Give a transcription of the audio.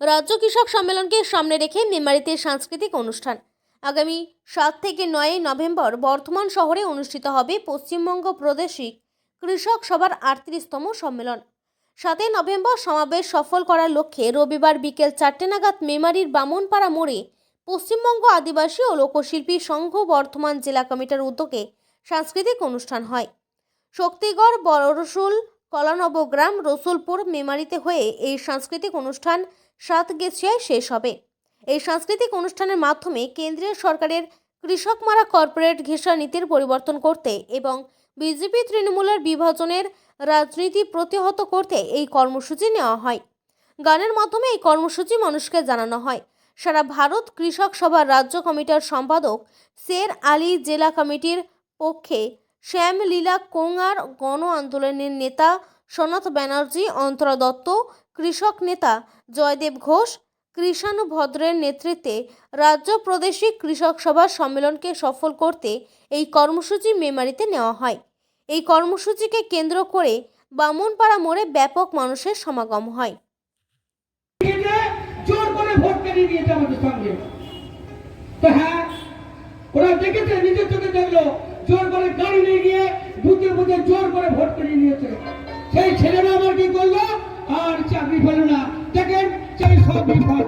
রাজ্য কৃষক সম্মেলনকে সামনে রেখে মেমারিতে সাংস্কৃতিক অনুষ্ঠান। আগামী সাত থেকে নয় নভেম্বর বর্ধমান শহরে অনুষ্ঠিত হবে পশ্চিমবঙ্গ প্রাদেশিক কৃষক সভার আটত্রিশতম সম্মেলন। সাতই নভেম্বর সমাবেশ সফল করার লক্ষ্যে রবিবার বিকেল চারটে নাগাদ মেমারির বামনপাড়া মোড়ে পশ্চিমবঙ্গ আদিবাসী ও লোকশিল্পী সংঘ বর্ধমান জেলা কমিটির উদ্যোগে সাংস্কৃতিক অনুষ্ঠান হয়। শক্তিগড়, বড়রসুল, কলানবগ্রাম, রসুলপুর মেমারিতে হয়ে এই সাংস্কৃতিক অনুষ্ঠান সাত গেছিয়ায় শেষ হবে। এই সাংস্কৃতিক অনুষ্ঠানের মাধ্যমে কেন্দ্রীয় সরকারের কৃষক মারা কর্পোরেট ঘেঁষা নীতির পরিবর্তন করতে এবং বিজেপি তৃণমূলের বিভাজনের রাজনীতি প্রতিহত করতে এই কর্মসূচি নেওয়া হয়। গানের মাধ্যমে এই কর্মসূচি মানুষকে জানানো হয়। সারা ভারত কৃষক সভার রাজ্য কমিটির সম্পাদক শের আলী জেলা কমিটির পক্ষে শ্যাম লীলা কোঙার গণ আন্দোলনের নেতা সনাত ব্যানার্জি অন্তরা দত্ত কৃষক নেতা জয়দেব ঘোষ, কৃষাণু ভদ্রের নেতৃত্বে রাজ্য প্রদেশিক কৃষক সভার সম্মেলনকে সফল করতে এই কর্মসূচি মেমারিতে নেওয়া হয়। এই কর্মসূচিকে কেন্দ্র করে বামনপাড়া মোড়ে ব্যাপক মানুষের সমাগম হয়। আমাদের সঙ্গে। তো হ্যাঁ ওরা দেখেছে, নিজের চোখে দেখল। জোর করে গাড়ি নিয়ে গিয়ে বুঝে বুঝে জোর করে ভোট করে নিয়েছে। সেই ছেলেরা আমার কি করল? আর চাকরি পেল না। দেখেন চাকরি সব বিফল